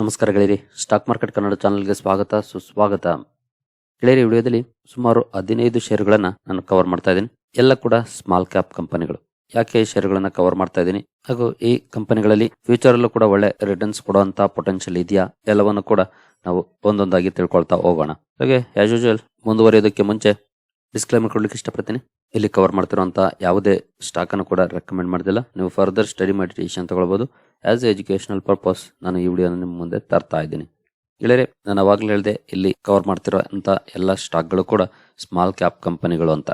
ನಮಸ್ಕಾರ ಗೆಳೆಯರಿ. Stock market Kannada ಚಾನಲ್ಗೆ ಸ್ವಾಗತ, ಸುಸ್ವಾಗತ. ಗೆಳೆಯರಿ, ವಿಡಿಯೋದಲ್ಲಿ ಸುಮಾರು ಹದಿನೈದು ಷೇರುಗಳನ್ನು ನಾನು ಕವರ್ ಮಾಡ್ತಾ ಇದ್ದೀನಿ. ಎಲ್ಲ ಕೂಡ ಸ್ಮಾಲ್ ಕ್ಯಾಪ್ ಕಂಪನಿಗಳು ಯಾಕೆ ಈ ಷೇರುಗಳನ್ನ ಕವರ್ ಮಾಡ್ತಾ ಇದ್ದೀನಿ? ಹಾಗೂ ಈ ಕಂಪನಿಗಳಲ್ಲಿ ಫ್ಯೂಚರ್ ಅಲ್ಲೂ ಕೂಡ ಒಳ್ಳೆ ರಿಟರ್ನ್ಸ್ ಕೊಡುವಂತ ಪೊಟೆನ್ಷಿಯಲ್ ಇದೆಯಾ? ಎಲ್ಲವನ್ನು ಕೂಡ ನಾವು ಒಂದೊಂದಾಗಿ ತಿಳ್ಕೊಳ್ತಾ ಹೋಗೋಣ. ಹಾಗೆ ಆಸ್ ಯೂಶುವಲ್ ಮುಂದುವರಿಯೋದಕ್ಕೆ ಮುಂಚೆ ಡಿಸ್ಕ್ಲೈಮರ್ ಕೊಡ್ಲಿಕ್ಕೆ ಇಷ್ಟಪಡ್ತೀನಿ. ಇಲ್ಲಿ ಕವರ್ ಮಾಡ್ತಿರುವಂಥ ಯಾವುದೇ ಸ್ಟಾಕ್ ಅನ್ನು ಕೂಡ ರೆಕಮೆಂಡ್ ಮಾಡ್ತಿಲ್ಲ ನೀವು ಫರ್ದರ್ ಸ್ಟಡಿ ಮಾಡಿ ಡಿಸಿಷನ್ ತಗೊಳ್ಬಹುದು ಆಸ್ ಎ ಎಜುಕೇಶನಲ್ ಪರ್ಪಸ್ ನಾನು ಈ ವಿಡಿಯೋನ ನಿಮ್ಮ ಮುಂದೆ ತರ್ತಾ ಇದ್ದೀನಿ. ಗೆಳೆಯರೆ, ನಾನು ಅವಾಗಲೇ ಹೇಳಿದೆ, ಇಲ್ಲಿ ಕವರ್ ಮಾಡ್ತಿರೋಂಥ ಎಲ್ಲ ಸ್ಟಾಕ್ಗಳು ಕೂಡ ಸ್ಮಾಲ್ ಕ್ಯಾಪ್ ಕಂಪನಿಗಳು ಅಂತ.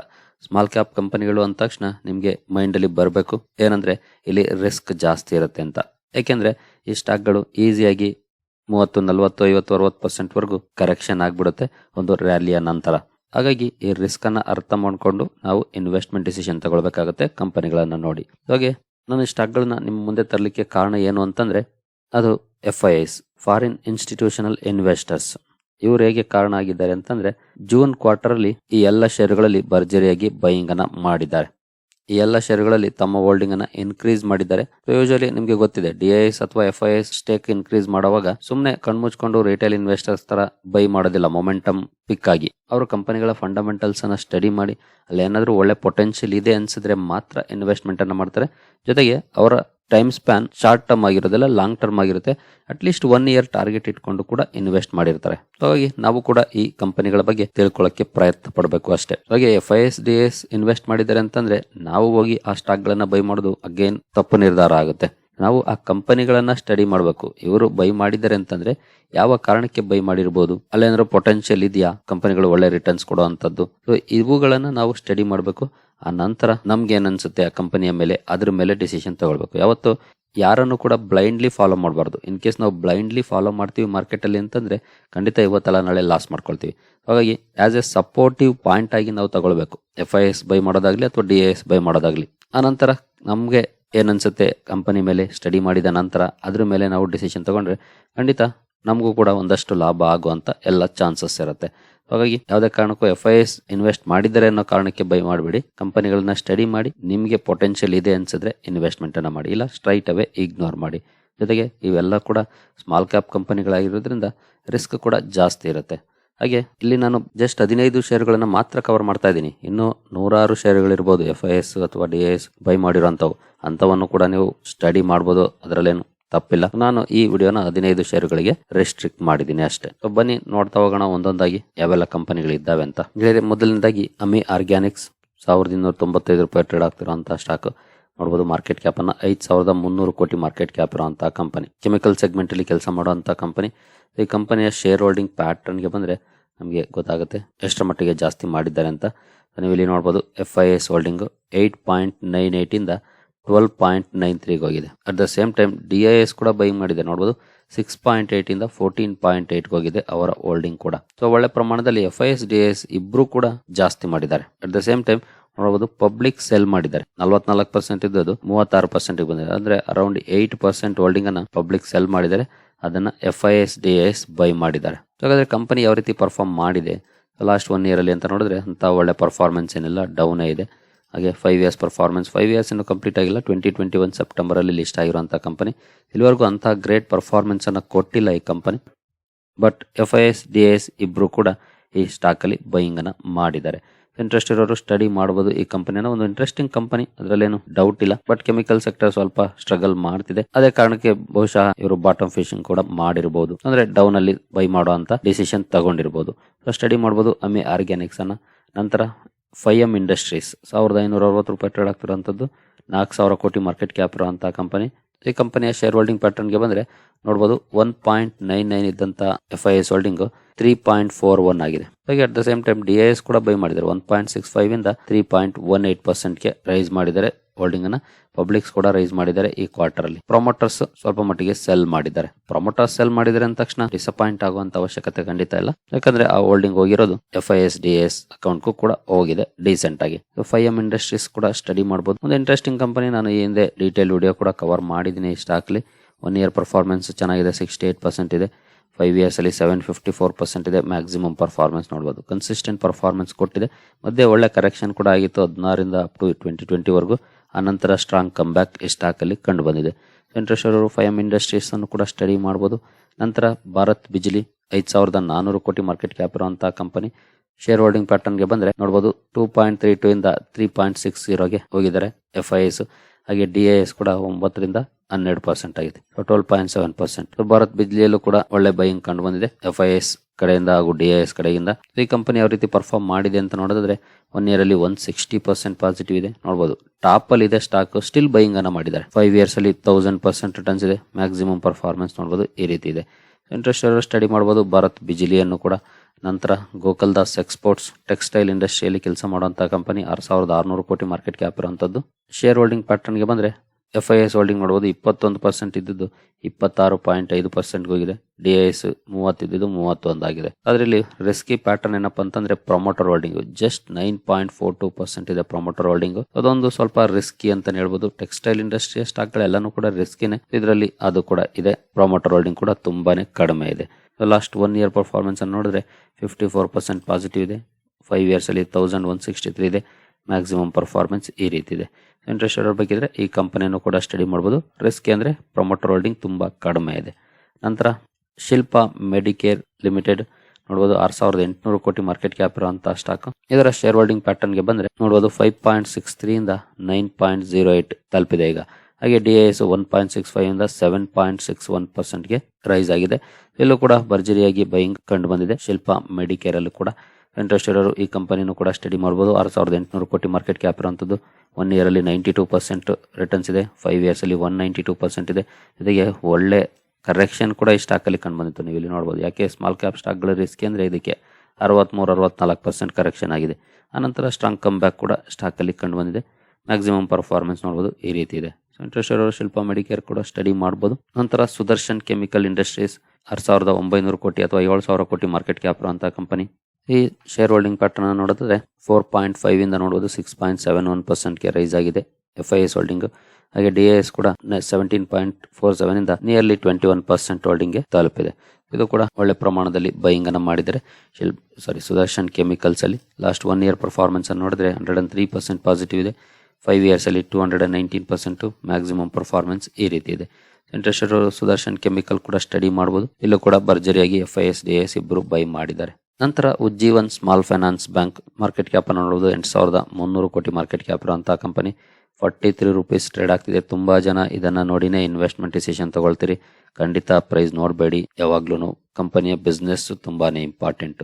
ಸ್ಮಾಲ್ ಕ್ಯಾಪ್ ಕಂಪನಿಗಳು ಅಂದ ತಕ್ಷಣ ನಿಮಗೆ ಮೈಂಡಲ್ಲಿ ಬರಬೇಕು. ಏನಂದ್ರೆ, ಇಲ್ಲಿ ರಿಸ್ಕ್ ಜಾಸ್ತಿ ಇರುತ್ತೆ ಅಂತ. ಯಾಕೆಂದ್ರೆ ಈ ಸ್ಟಾಕ್ಗಳು ಈಸಿಯಾಗಿ ಮೂವತ್ತು, ನಲವತ್ತು, ಐವತ್ತು, ಅರವತ್ತು ಪರ್ಸೆಂಟ್ವರೆಗೂ ಕರೆಕ್ಷನ್ ಆಗಿಬಿಡುತ್ತೆ. ಒಂದು ರ್ಯಾಲಿಯ ನಂತರ. ಹಾಗಾಗಿ ಈ ರಿಸ್ಕ್ ಅನ್ನ ಅರ್ಥ ಮಾಡ್ಕೊಂಡು ನಾವು ಇನ್ವೆಸ್ಟ್ಮೆಂಟ್ ಡಿಸಿಷನ್ ತಗೊಳ್ಬೇಕಾಗುತ್ತೆ ಕಂಪನಿಗಳನ್ನ ನೋಡಿ. ಹಾಗೆ ನಾನು ಸ್ಟಾಕ್ಗಳನ್ನ ನಿಮ್ಮ ಮುಂದೆ ತರಲಿಕ್ಕೆ ಕಾರಣ ಏನು ಅಂತಂದ್ರೆ, ಅದು F I S foreign institutional investors ಇವರು ಹೇಗೆ ಕಾರಣ ಆಗಿದ್ದಾರೆ ಅಂತಂದ್ರೆ ಜೂನ್ ಕ್ವಾರ್ಟರ್ ಅಲ್ಲಿ ಈ ಎಲ್ಲ ಷೇರುಗಳಲ್ಲಿ ಭರ್ಜರಿಯಾಗಿ ಬೈಯಿಂಗ್ ಅನ್ನ ಮಾಡಿದ್ದಾರೆ. ಈ ಎಲ್ಲ ಷೇರುಗಳಲ್ಲಿ ತಮ್ಮ ಹೋಲ್ಡಿಂಗ್ ಅನ್ನ ಇನ್ಕ್ರೀಸ್ ಮಾಡಿದ್ದಾರೆ. ಯೂಶಲಿ ನಿಮಗೆ ಗೊತ್ತಿದೆ ಡಿ ಎಸ್ ಅಥವಾ F I S stake increase ಮಾಡುವಾಗ ಸುಮ್ಮನೆ ಕಣ್ಮುಚ್ಕೊಂಡು ರಿಟೇಲ್ ಇನ್ವೆಸ್ಟರ್ಸ್ ತರ ಬೈ ಮಾಡೋದಿಲ್ಲ ಮೊಮೆಂಟಮ್ ಪಿಕ್ ಆಗಿ. ಅವರು ಕಂಪನಿಗಳ ಫಂಡಮೆಂಟಲ್ಸ್ ಅನ್ನ ಸ್ಟಡಿ ಮಾಡಿ, ಅಲ್ಲಿ ಏನಾದರೂ ಒಳ್ಳೆ ಪೊಟೆನ್ಶಿಯಲ್ ಇದೆ ಅನ್ಸಿದ್ರೆ ಮಾತ್ರ ಇನ್ವೆಸ್ಟ್ಮೆಂಟ್ ಅನ್ನ ಮಾಡ್ತಾರೆ. ಜೊತೆಗೆ ಅವರ ಟೈಮ್ ಸ್ಪ್ಯಾನ್ ಶಾರ್ಟ್ ಟರ್ಮ್ ಆಗಿರೋದಿಲ್ಲ ಲಾಂಗ್ ಟರ್ಮ್ ಆಗಿರುತ್ತೆ. At least one year target ಇಟ್ಕೊಂಡು ಕೂಡ ಇನ್ವೆಸ್ಟ್ ಮಾಡಿರ್ತಾರೆ. ಹಾಗಾಗಿ ನಾವು ಕೂಡ ಈ ಕಂಪನಿಗಳ ಬಗ್ಗೆ ತಿಳ್ಕೊಳ್ಳೋಕೆ ಪ್ರಯತ್ನ ಪಡಬೇಕು ಅಷ್ಟೇ. ಹಾಗೆ F I S D S invest ಮಾಡಿದ್ದಾರೆ ಅಂತಂದ್ರೆ ನಾವು ಹೋಗಿ ಆ ಸ್ಟಾಕ್ ಗಳನ್ನ ಬೈ ಮಾಡೋದು ಅಗೇನ್ ತಪ್ಪು ನಿರ್ಧಾರ ಆಗುತ್ತೆ. ನಾವು ಆ ಕಂಪನಿಗಳನ್ನ ಸ್ಟಡಿ ಮಾಡಬೇಕು. ಇವರು ಬೈ ಮಾಡಿದ್ದಾರೆ ಅಂತಂದ್ರೆ ಯಾವ ಕಾರಣಕ್ಕೆ ಬೈ ಮಾಡಿರ್ಬೋದು? ಅಲ್ಲೇನಾದ್ರು ಪೊಟೆನ್ಷಿಯಲ್ ಇದೆಯಾ? ಕಂಪನಿಗಳು ಒಳ್ಳೆ ರಿಟರ್ನ್ಸ್ ಕೊಡುವಂತದ್ದು ಸೊ ಇವುಗಳನ್ನ ನಾವು ಸ್ಟಡಿ ಮಾಡಬೇಕು. ಆ ನಂತರ ನಮ್ಗೆ ಏನ್ ಅನ್ಸುತ್ತೆ? ಆ ಕಂಪನಿಯ ಮೇಲೆ, ಅದ್ರ ಮೇಲೆ ಡಿಸಿಷನ್ ತಗೊಳ್ಬೇಕು. ಯಾವತ್ತು ಯಾರನ್ನು ಕೂಡ ಬ್ಲೈಂಡ್ಲಿ ಫಾಲೋ ಮಾಡಬಾರ್ದು. ಇನ್ ಕೇಸ್ ನಾವು ಬ್ಲೈಂಡ್ಲಿ ಫಾಲೋ ಮಾಡ್ತೀವಿ ಮಾರ್ಕೆಟ್ ಅಲ್ಲಿ ಅಂತಂದ್ರೆ, ಖಂಡಿತ ಇವತ್ತಲ್ಲ, ನಾಳೆ ಲಾಸ್ ಮಾಡ್ಕೊಳ್ತೀವಿ. ಹಾಗಾಗಿ ಆಸ್ ಎ ಸಪೋರ್ಟಿವ್ ಪಾಯಿಂಟ್ ಆಗಿ ನಾವು ತಗೊಳ್ಬೇಕು. ಎಫ್ ಐ ಎಸ್ ಬೈ ಮಾಡೋದಾಗ್ಲಿ ಅಥವಾ ಡಿ ಎಸ್ ಬೈ ಮಾಡೋದಾಗ್ಲಿ. ಆ ನಂತರ ನಮ್ಗೆ ಏನನ್ಸುತ್ತೆ ಕಂಪನಿ ಮೇಲೆ ಸ್ಟಡಿ ಮಾಡಿದ ನಂತರ ಅದ್ರ ಮೇಲೆ ನಾವು ಡಿಸಿಷನ್ ತಗೊಂಡ್ರೆ ಖಂಡಿತ ನಮಗೂ ಕೂಡ ಒಂದಷ್ಟು ಲಾಭ ಆಗುವಂತ ಎಲ್ಲ ಚಾನ್ಸಸ್ ಇರುತ್ತೆ. ಹಾಗಾಗಿ ಯಾವುದೇ ಕಾರಣಕ್ಕೂ ಎಫ್ ಐ ಎಸ್ ಇನ್ವೆಸ್ಟ್ ಮಾಡಿದರೆ ಅನ್ನೋ ಕಾರಣಕ್ಕೆ ಬೈ ಮಾಡಬೇಡಿ. ಕಂಪನಿಗಳನ್ನ ಸ್ಟಡಿ ಮಾಡಿ ನಿಮಗೆ ಪೊಟೆನ್ಷಿಯಲ್ ಇದೆ ಅನ್ಸಿದ್ರೆ ಇನ್ವೆಸ್ಟ್ಮೆಂಟ್ ಅನ್ನ ಮಾಡಿ, ಇಲ್ಲ ಸ್ಟ್ರೈಟ್ ಅವೇ ಇಗ್ನೋರ್ ಮಾಡಿ. ಜೊತೆಗೆ ಇವೆಲ್ಲ ಕೂಡ ಸ್ಮಾಲ್ ಕ್ಯಾಪ್ ಕಂಪನಿಗಳಾಗಿರೋದ್ರಿಂದ ರಿಸ್ಕ್ ಕೂಡ ಜಾಸ್ತಿ ಇರುತ್ತೆ. ಹಾಗೆ ಇಲ್ಲಿ ನಾನು ಜಸ್ಟ್ ಹದಿನೈದು ಷೇರುಗಳನ್ನ ಮಾತ್ರ ಕವರ್ ಮಾಡ್ತಾ ಇದ್ದೀನಿ. ಇನ್ನು ನೂರಾರು ಷೇರುಗಳಿರ್ಬೋದು ಎಫ್ ಐ ಎಸ್ ಅಥವಾ ಡಿ ಎಸ್ ಬೈ ಮಾಡಿರೋಂಥವು ಅಂಥವನ್ನು ಕೂಡ ನೀವು ಸ್ಟಡಿ ಮಾಡ್ಬೋದು, ಅದರಲ್ಲೇನು ತಪ್ಪಿಲ್ಲ. ನಾನು ಈ ವಿಡಿಯೋನ ಹದಿನೈದು ಷೇರುಗಳಿಗೆ ರೆಸ್ಟ್ರಿಕ್ಟ್ ಮಾಡಿದ್ದೀನಿ ಅಷ್ಟೇ. ಬನ್ನಿ, ನೋಡ್ತಾ ಹೋಗೋಣ ಒಂದೊಂದಾಗಿ ಯಾವೆಲ್ಲ ಕಂಪನಿಗಳು ಇದ್ದಾವೆ ಅಂತ. ಹೇಳಿದ್ರೆ ಮೊದಲನೇದಾಗಿ ಅಮಿ ಆರ್ಗ್ಯಾನಿಕ್ಸ್ ಸಾವಿರದ ಇನ್ನೂರ ತೊಂಬತ್ತೈದು ರೂಪಾಯಿ ಟ್ರೇಡ್ ಆಗ್ತಿರುವಂತಹ ಸ್ಟಾಕ್ ನೋಡ್ಬೋದು ಮಾರ್ಕೆಟ್ ಕ್ಯಾಪ್ ಅನ್ನ ಐದು ಸಾವಿರದ ಮುನ್ನೂರು ಕೋಟಿ ಮಾರ್ಕೆಟ್ ಕ್ಯಾಪ್ ಇರುವಂತಹ ಕಂಪನಿ ಕೆಮಿಕಲ್ ಸೆಗ್ಮೆಂಟ್ ಅಲ್ಲಿ ಕೆಲಸ ಮಾಡುವಂತಹ ಕಂಪನಿ ಈ ಕಂಪನಿಯ ಶೇರ್ ಹೋಲ್ಡಿಂಗ್ ಪ್ಯಾಟರ್ನ್ಗೆ ಬಂದ್ರೆ ನಮಗೆ ಗೊತ್ತಾಗುತ್ತೆ ಎಷ್ಟರ ಮಟ್ಟಿಗೆ ಜಾಸ್ತಿ ಮಾಡಿದ್ದಾರೆ ಅಂತ. ನೀವು ಇಲ್ಲಿ ನೋಡಬಹುದು F I S holding eight point nine eight ಇಂದ ಟ್ವೆಲ್ ಪಾಯಿಂಟ್ ನೈನ್ ತ್ರೀಗೆ ಹೋಗಿದೆ. At the same time D I S ಕೂಡ ಬೈ ಮಾಡಿದೆ. ನೋಡ್ಬೋದು ಸಿಕ್ಸ್ ಪಾಯಿಂಟ್ ಏಟ್ ಇಂದ ಫೋರ್ಟೀನ್ ಪಾಯಿಂಟ್ ಏಟ್ ಹೋಗಿದೆ ಅವರ ಹೋಲ್ಡಿಂಗ್ ಕೂಡ. ಸೊ ಒಳ್ಳೆ ಪ್ರಮಾಣದಲ್ಲಿ F I S D S ಇಬ್ರು ಕೂಡ ಜಾಸ್ತಿ ಮಾಡಿದ್ದಾರೆ. ಅಟ್ ದ ಸೇಮ್ ಟೈಮ್ ನೋಡಬಹುದು ಪಬ್ಲಿಕ್ ಸೆಲ್ ಮಾಡಿದ್ದಾರೆ. ನಲವತ್ನಾಲ್ಕು ಪರ್ಸೆಂಟ್ ಇದ್ದದ್ದು ಮೂವತ್ತಾರು ಪರ್ಸೆಂಟ್ ಬಂದಿದೆ. ಅಂದ್ರೆ ಅರೌಂಡ್ ಏಯ್ಟ್ ಪರ್ಸೆಂಟ್ ಹೋಲ್ಡಿಂಗ್ ಅನ್ನ ಪಬ್ಲಿಕ್ ಸೆಲ್ ಮಾಡಿದ್ದಾರೆ. ಅದನ್ನ F I S D S buy ಮಾಡಿದ್ದಾರೆ. ಹಾಗಾದ್ರೆ ಕಂಪನಿ ಯಾವ ರೀತಿ ಪರ್ಫಾರ್ಮ್ ಮಾಡಿದೆ? ಲಾಸ್ಟ್ ಒನ್ ಇಯರಲ್ಲಿ ಅಂತ ನೋಡಿದ್ರೆ ಅಂಥ ಒಳ್ಳೆ ಪರ್ಫಾರ್ಮೆನ್ಸ್ ಏನಿಲ್ಲ ಡೌನ್ ಇದೆ. ಹಾಗೆ five years performance five years ಇನ್ನು ಕಂಪ್ಲೀಟ್ ಆಗಿಲ್ಲ. ಟ್ವೆಂಟಿ ಟ್ವೆಂಟಿ ಒನ್ ಸೆಪ್ಟೆಂಬರಲ್ಲಿ ಲಿಸ್ಟ್ ಆಗಿರುವಂಥ ಕಂಪನಿ ಇಲ್ಲಿವರೆಗೂ ಅಂಥ ಗ್ರೇಟ್ ಪರ್ಫಾರ್ಮೆನ್ಸನ್ನು ಕೊಟ್ಟಿಲ್ಲ ಈ company but F I S D S ಇಬ್ಬರು ಕೂಡ ಈ ಸ್ಟಾಕಲ್ಲಿ ಬೈಯಿಂಗನ್ನು ಮಾಡಿದ್ದಾರೆ. ಇಂಟ್ರೆಸ್ಟ್ ಇರೋರು ಸ್ಟಡಿ ಮಾಡಬಹುದು ಈ ಕಂಪನಿನ ಒಂದು ಇಂಟ್ರೆಸ್ಟಿಂಗ್ ಕಂಪನಿ ಅದರಲ್ಲೇನು ಡೌಟ್ ಇಲ್ಲ. ಬಟ್ ಕೆಮಿಕಲ್ ಸೆಕ್ಟರ್ ಸ್ವಲ್ಪ ಸ್ಟ್ರಗಲ್ ಮಾಡ್ತಿದೆ. ಅದೇ ಕಾರಣಕ್ಕೆ ಬಹುಶಃ ಇವರು ಬಾಟಮ್ ಫಿಶಿಂಗ್ ಕೂಡ ಮಾಡಿರಬಹುದು ಅಂದ್ರೆ ಡೌನ್ ಅಲ್ಲಿ ಬೈ ಮಾಡೋ ಅಂತ ಡಿಸಿಷನ್ ತಗೊಂಡಿರಬಹುದು ಸ್ಟಡಿ ಮಾಡಬಹುದು ಅಮಿ ಆರ್ಗ್ಯಾನಿಕ್ಸ್ ಅನ್ನ. ನಂತರ ಫೈಎಂ ಇಂಡಸ್ಟ್ರೀಸ್ ಸಾವಿರದ ಐನೂರ ಅರವತ್ತು ರೂಪಾಯಿ ಟ್ರೇಡ್ ಆಗ್ತಿರುವಂತದ್ದು ನಾಲ್ಕು ಸಾವಿರ ಕೋಟಿ ಮಾರ್ಕೆಟ್ ಕ್ಯಾಪ್ ಅಂತ ಕಂಪನಿ ಈ ಕಂಪನಿಯ ಶೇರ್ ಹೋಲ್ಡಿಂಗ್ ಪ್ಯಾಟರ್ನ್ಗೆ ಬಂದ್ರೆ ನೋಡಬಹುದು ಒನ್ ಪಾಯಿಂಟ್ ನೈನ್ ನೈನ್ ಇದ್ದಂತ F I S holding three point four one ಆಗಿದೆ. ಹಾಗೆ at the same time D I S ಕೂಡ ಬೈ ಮಾಡಿದ್ದಾರೆ. ಒನ್ ಪಾಯಿಂಟ್ ಸಿಕ್ಸ್ ಫೈವ್ ಇಂದ ತ್ರೀ ಪಾಯಿಂಟ್ ಒನ್ ಏಟ್ ಪರ್ಸೆಂಟ್ಗೆ ರೈಸ್ ಮಾಡಿದ್ದಾರೆ. ಹೋಲ್ಡಿಂಗ್ ಅನ್ನ ಪಬ್ಲಿಕ್ಸ್ ಕೂಡ ರೈಸ್ ಮಾಡಿದ್ದಾರೆ ಈ ಕ್ವಾರ್ಟರ್ ಅಲ್ಲಿ. ಪ್ರೊಮೋಟರ್ಸ್ ಸ್ವಲ್ಪ ಮಟ್ಟಿಗೆ ಸೆಲ್ ಮಾಡಿದ್ದಾರೆ. ಪ್ರೊಮೋಟರ್ಸ್ ಸೆಲ್ ಮಾಡಿದರೆ ಅಂದ ತಕ್ಷಣ ಡಿಸಪಾಯಿಂಟ್ ಆಗುವಂತ ಅವಶ್ಯಕತೆ ಖಂಡಿತ ಇಲ್ಲ. ಯಾಕಂದ್ರೆ ಆ ಹೋಲ್ಡಿಂಗ್ ಹೋಗಿರೋದು F I S D S ಅಕೌಂಟ್ಗೂ ಕೂಡ ಹೋಗಿದೆ ಡೀಸೆಂಟ್ ಆಗಿ. ಫೈ ಎಂ ಇಂಡಸ್ಟ್ರೀಸ್ ಕೂಡ ಸ್ಟಡಿ ಮಾಡಬಹುದು ಒಂದು ಇಂಟ್ರೆಸ್ಟಿಂಗ್ ಕಂಪನಿ ನಾನು ಈ ಹಿಂದೆ ಡೀಟೇಲ್ ವಿಡಿಯೋ ಕೂಡ ಕವರ್ ಮಾಡಿದ್ದೀನಿ. ಸ್ಟಾಕ್ಲಿ ಒನ್ ಇಯರ್ ಪರ್ಫಾರ್ಮೆನ್ಸ್ ಚೆನ್ನಾಗಿದೆ ಸಿಕ್ಸ್ಟಿ ಏಟ್ ಪರ್ಸೆಂಟ್ ಇದೆ. ಫೈವ್ ಇಯರ್ಸ್ ಅಲ್ಲಿ ಸೆವೆನ್ ಫಿಫ್ಟಿ ಫೋರ್ ಪರ್ಸೆಂಟ್ ಇದೆ ಮ್ಯಾಕ್ಸಿಮಮ್ ಪರ್ಫಾರ್ಮೆನ್ಸ್ ನೋಡಬಹುದು ಕನ್ಸಿಸ್ಟೆಂಟ್ ಪರ್ಫಾರ್ಮೆನ್ಸ್ ಕೊಟ್ಟಿದೆ. ಮಧ್ಯೆ ಒಳ್ಳೆ ಕರೆಕ್ಷನ್ ಕೂಡ ಆಗಿತ್ತು ಹದಿನಾರಿಂದ ಅಪ್ ಟು ಟ್ವೆಂಟಿ ಟ್ವೆಂಟಿ ವರೆಗೂ. ಆನಂತರ ಸ್ಟ್ರಾಂಗ್ ಕಮ್ ಬ್ಯಾಕ್ ಈ ಸ್ಟಾಕ್ ಅಲ್ಲಿ ಕಂಡು ಬಂದಿದೆ. ವೆಂಕಟೇಶ್ವರರು ಫೈಮ್ ಇಂಡಸ್ಟ್ರೀಸ್ ಅನ್ನು ಕೂಡ ಸ್ಟಡಿ ಮಾಡ್ಬೋದು. ನಂತರ ಭಾರತ್ ಬಿಜ್ಲಿ ಐದು ಸಾವಿರದ ನಾನೂರು ಕೋಟಿ ಮಾರ್ಕೆಟ್ ಕ್ಯಾಪ್ ಇರುವಂತಹ ಕಂಪನಿ ಶೇರ್ ಹೋಲ್ಡಿಂಗ್ ಪ್ಯಾಟರ್ನ್ಗೆ ಬಂದ್ರೆ ನೋಡಬಹುದು ಟೂ ಪಾಯಿಂಟ್ ತ್ರೀ ಟೂ ಇಂದ ತ್ರೀ ಪಾಯಿಂಟ್ ಸಿಕ್ಸ್ ಜೀರೋಗೆ ಹೋಗಿದ್ದಾರೆ ಎಫ್ ಐ ಎಸ್ ಹಾಗೆ ಡಿ ಐ ಎಸ್ ಕೂಡ ಒಂಬತ್ತರಿಂದ ಹನ್ನೆರಡು ಪರ್ಸೆಂಟ್ ಆಗಿದೆ. Twelve point seven percent Bharat ಬಿಜ್ಲಿಯಲ್ಲೂ ಕೂಡ ಒಳ್ಳೆ ಬೈಯಿಂಗ್ ಕಂಡು ಬಂದಿದೆ. ಎಫ್ ಐ ಎಸ್ ಕಡೆಯಿಂದ ಹಾಗೂ ಡಿ ಐ ಎಸ್ ಕಡೆಯಿಂದ. ಈ ಕಂಪನಿ ಯಾವ ರೀತಿ ಪರ್ಫಾರ್ಮ್ ಮಾಡಿದೆ ಅಂತ ನೋಡಿದ್ರೆ ಒನ್ ಇಯರ್ ಅಲ್ಲಿ ಒನ್ ಸಿಕ್ಸ್ಟಿ ಪರ್ಸೆಂಟ್ ಪಾಸಿಟಿವ್ ಇದೆ. ನೋಡಬಹುದು ಟಾಪ್ ಅಲ್ಲಿ ಇದೆ ಸ್ಟಾಕ್ ಸ್ಟಿಲ್ ಬೈಯಿಂಗ್ ಅನ್ನ ಮಾಡಿದ್ದಾರೆ. ಫೈವ್ ಇಯರ್ಸ್ ಅಲ್ಲಿ ತೌಸಂಡ್ ಪರ್ಸೆಂಟ್ ರಿಟರ್ನ್ಸ್ ಇದೆ. ಮ್ಯಾಕ್ಸಿಮಮ್ ಪರ್ಫಾರ್ಮೆನ್ಸ್ ನೋಡಬಹುದು ಈ ರೀತಿ ಇದೆ. ಇಂಟ್ರೆಸ್ಟ್ ಸ್ಟಡಿ ಮಾಡಬಹುದು ಭಾರತ್ ಬಿಜಿಲಿಯನ್ನು ಕೂಡ ನಂತರ ಗೋಕಲ್ ದಾಸ್ ಎಕ್ಸ್ಪೋರ್ಟ್ಸ್ ಟೆಕ್ಸ್ಟೈಲ್ ಇಂಡಸ್ಟ್ರಿಯಲ್ಲಿ ಕೆಲಸ ಮಾಡುವಂಥ ಕಂಪನಿ ಆರು ಸಾವಿರದ ಆರುನೂರು ಕೋಟಿ ಮಾರ್ಕೆಟ್ ಕ್ಯಾಪ್ ಇರುವಂಥದ್ದು ಶೇರ್ ಹೋಲ್ಡಿಂಗ್ ಪ್ಯಾಟರ್ನ್ಗೆ ಬಂದ್ರೆ ಎಫ್ ಐ ಎಸ್ ಹೋಲ್ಡಿಂಗ್ ಮಾಡ್ಬೋದು ಇಪ್ಪತ್ತೊಂದು ಪರ್ಸೆಂಟ್ ಇದ್ದಿದ್ದು ಇಪ್ಪತ್ತಾರು ಪಾಯಿಂಟ್ ಐದು ಪರ್ಸೆಂಟ್ ಹೋಗಿದೆ. ಡಿ ಐ ಎಸ್ ಮೂವತ್ತಿದ್ದು ಮೂವತ್ತೊಂದಾಗಿದೆ ಅದರಲ್ಲಿ ರಿಸ್ಕಿ ಪ್ಯಾಟರ್ನ್ ಏನಪ್ಪ ಅಂತಂದ್ರೆ promoter holding just nine point four two percent ಇದೆ ಪ್ರೊಮೋಟರ್ ಹೋಲ್ಡಿಂಗ್ ಅದೊಂದು ಸ್ವಲ್ಪ ರಿಸ್ಕಿ ಅಂತ ಹೇಳ್ಬೋದು. ಟೆಕ್ಸ್ಟೈಲ್ ಇಂಡಸ್ಟ್ರಿಯ ಸ್ಟಾಕ್ಗಳೆಲ್ಲನೂ ಕೂಡ ರಿಸ್ಕಿನೇ ಇದರಲ್ಲಿ ಅದು ಕೂಡ ಇದೆ. ಪ್ರೊಮೋಟರ್ ಹೋಲ್ಡಿಂಗ್ ಕೂಡ ತುಂಬಾನೇ ಕಡಿಮೆ ಇದೆ. ಲಾಸ್ಟ್ ಒನ್ ಇಯರ್ ಪರ್ಫಾರ್ಮೆನ್ಸ್ ಅನ್ನು ನೋಡಿದ್ರೆ ಫಿಫ್ಟಿ ಫೋರ್ ಪರ್ಸೆಂಟ್ ಪಾಸಿಟಿವ್ ಇದೆ. ಫೈವ್ ಇಯರ್ಸ್ ಅಲ್ಲಿ ತೌಸಂಡ್ ಒನ್ ಸಿಕ್ಸ್ಟಿ ತ್ರೀ ಇದೆ. ಮ್ಯಾಕ್ಸಿಮಮ್ ಪರ್ಫಾರ್ಮೆನ್ಸ್ ಈ ರೀತಿ ಇದೆ. ಇಂಟ್ರೆಸ್ಟ್ ಬೇಕಿದ್ರೆ ಈ ಕಂಪನಿಯನ್ನು ಕೂಡ ಸ್ಟಡಿ ಮಾಡ್ಬೋದು. ರಿಸ್ಕ್ ಅಂದರೆ ಪ್ರೊಮೋಟರ್ ಹೋಲ್ಡಿಂಗ್ ತುಂಬ ಕಡಿಮೆ ಇದೆ. ನಂತರ ಶಿಲ್ಪ ಮೆಡಿಕೇರ್ ಲಿಮಿಟೆಡ್ ನೋಡ್ಬೋದು. ಆರು ಸಾವಿರದ ಎಂಟುನೂರು ಕೋಟಿ ಮಾರ್ಕೆಟ್ ಕ್ಯಾಪ್ ಇರುವಂತಹ ಸ್ಟಾಕ್ ಇದರ ಶೇರ್ ಹೋಲ್ಡಿಂಗ್ ಪ್ಯಾಟರ್ನ್ಗೆ ಬಂದರೆ ನೋಡ್ಬೋದು ಫೈವ್ ಪಾಯಿಂಟ್ ಸಿಕ್ಸ್ ತ್ರೀ ಇಂದ ನೈನ್ ಪಾಯಿಂಟ್ ಜೀರೋ ಏಟ್ ತಲುಪಿದೆ ಈಗ. ಹಾಗೆ D S one point six five ಇಂದ ಸೆವೆನ್ ಪಾಯಿಂಟ್ ಸಿಕ್ಸ್ ಒನ್ ಪರ್ಸೆಂಟ್ಗೆ ರೈಸ್ ಆಗಿದೆ. ಇಲ್ಲೂ ಕೂಡ ಭರ್ಜರಿಯಾಗಿ ಬೈಯಿಂಗ್ ಕಂಡು ಬಂದಿದೆ. ಶಿಲ್ಪ ಮೆಡಿಕೇರ್ ಅಲ್ಲೂ ಕೂಡ ಇಂಟ್ರೆಸ್ಟ್ ಇರೋರು ಈ ಕಂಪನಿನೂ ಕೂಡ ಸ್ಟಡಿ ಮಾಡಬಹುದು ಆರು ಸಾವಿರದ ಎಂಟುನೂರು ಕೋಟಿ ಮಾರ್ಕೆಟ್ ಕ್ಯಾಪ್ ಇರುವಂಥದ್ದು ಒನ್ ಇಯರ್ ಅಲ್ಲಿ ನೈಂಟಿ ಟೂ ಪರ್ಸೆಂಟ್ ರಿಟರ್ನ್ಸ್ ಇದೆ. ಫೈವ್ ಇಯರ್ಸ್ ಅಲ್ಲಿ ಒನ್ ನೈಂಟಿ ಟೂ ಪರ್ಸೆಂಟ್ ಇದೆ. ಇದಕ್ಕೆ ಒಳ್ಳೆ ಕರೆಕ್ಷನ್ ಕೂಡ ಈ ಸ್ಟಾಕ್ ಅಲ್ಲಿ ಕಂಡು ಬಂದಿತ್ತು. ನೀವು ಇಲ್ಲಿ ನೋಡಬಹುದು ಯಾಕೆ ಸ್ಮಾಲ್ ಕ್ಯಾಪ್ ಸ್ಟಾಕ್ಗಳ ರಿಸ್ಕ್ ಅಂದ್ರೆ ಇದಕ್ಕೆ ಅರವತ್ಮೂರು, ಅರವತ್ನಾಲ್ಕು ಪರ್ಸೆಂಟ್ ಕರೆಕ್ಷನ್ ಆಗಿದೆ. ಆನಂತರ ಸ್ಟ್ರಾಂಗ್ ಕಮ್ ಬ್ಯಾಕ್ ಕೂಡ ಸ್ಟಾಕ್ ಅಲ್ಲಿ ಕಂಡು ಬಂದಿದೆ. ಮ್ಯಾಕ್ಸಿಮಮ್ ಪರ್ಫಾರ್ಮೆನ್ಸ್ ನೋಡಬಹುದು ಈ ರೀತಿ ಇದೆ. ಇಂಟ್ರೆಸ್ಟ್ ಇರೋರು ಶಿಲ್ಪ ಮೆಡಿಕೇರ್ ಕೂಡ ಸ್ಟಡಿ ಮಾಡ್ಬೋದು. ನಂತರ ಸುದರ್ಶನ್ ಕೆಮಿಕಲ್ ಇಂಡಸ್ಟ್ರೀಸ್ ಆರು ಸಾವಿರದ ಒಂಬೈನೂರು ಕೋಟಿ ಅಥವಾ ಏಳು ಸಾವಿರ ಕೋಟಿ ಮಾರ್ಕೆಟ್ ಕ್ಯಾಪ್ ಇರುವಂತಹ ಕಂಪನಿ ಈ ಶೇರ್ ಹೋಲ್ಡಿಂಗ್ ಪ್ಯಾಟರ್ನ್ ನೋಡಿದ್ರೆ ಫೋರ್ ಪಾಯಿಂಟ್ ಫೈವ್ ಇಂದ ನೋಡಬಹುದು ಸಿಕ್ಸ್ ಪಾಯಿಂಟ್ ಸೆವೆನ್ ಒನ್ ಪರ್ಸೆಂಟ್ಗೆ ರೈಸ್ ಆಗಿದೆ. ಎಫ್ ಐ ಎಸ್ ಹೋಲ್ಡಿಂಗ್ ಹಾಗೆ ಡಿ ಎಸ್ ಕೂಡ ಸೆವೆಂಟೀನ್ ಪಾಯಿಂಟ್ ಫೋರ್ ಸೆವೆನ್ ಇಂದ ನಿಯರ್ಲಿ ಟ್ವೆಂಟಿ ಒನ್ ಪರ್ಸೆಂಟ್ ಹೋಲ್ಡಿಂಗ್ಗೆ ತಲುಪಿದೆ. ಇದು ಕೂಡ ಒಳ್ಳೆ ಪ್ರಮಾಣದಲ್ಲಿ ಬೈಯಿಂಗ್ ಅನ್ನು ಮಾಡಿದರೆ, ಶಿಲ್ ಸಾರಿ ಸುದರ್ಶನ್ ಕೆಮಿಕಲ್ಸ್ ಅಲ್ಲಿ ಲಾಸ್ಟ್ ಒನ್ ಇಯರ್ ಪರ್ಫಾರ್ಮೆನ್ಸ್ ಅನ್ನು ನೋಡಿದ್ರೆ hundred and three percent positive ಇದೆ. ಫೈವ್ ಇಯರ್ಸ್ ಅಲ್ಲಿ two hundred and nineteen percent maximum performance ಈ ರೀತಿ ಇದೆ. ಇಂಟ್ರೆಸ್ಟೆಡ್ ಸುದರ್ಶನ್ ಕೆಮಿಕಲ್ ಕೂಡ ಸ್ಟಡಿ ಮಾಡಬಹುದು ಇಲ್ಲೂ ಕೂಡ ಭರ್ಜರಿಯಾಗಿ F I S D S ಇಬ್ಬರು ಬೈ ಮಾಡಿದ್ದಾರೆ. ನಂತರ Ujjivan small finance bank market cap ಅನ್ನು ನೋಡುವುದು ಎಂಟು ಸಾವಿರದ ಮುನ್ನೂರು ಕೋಟಿ ಮಾರ್ಕೆಟ್ ಕ್ಯಾಪ್ ಇರುವಂತಹ company forty three rupees trade ಆಗ್ತಿದೆ. ತುಂಬಾ ಜನ ಇದನ್ನ ನೋಡಿನೇ ಇನ್ವೆಸ್ಟ್ಮೆಂಟ್ ಡಿಸಿಷನ್ ತಗೊಳ್ತೀರಿ. ಖಂಡಿತ ಪ್ರೈಸ್ ನೋಡಬೇಡಿ. ಯಾವಾಗ್ಲೂ ಕಂಪನಿಯ ಬಿಸ್ನೆಸ್ ತುಂಬಾ ಇಂಪಾರ್ಟೆಂಟ್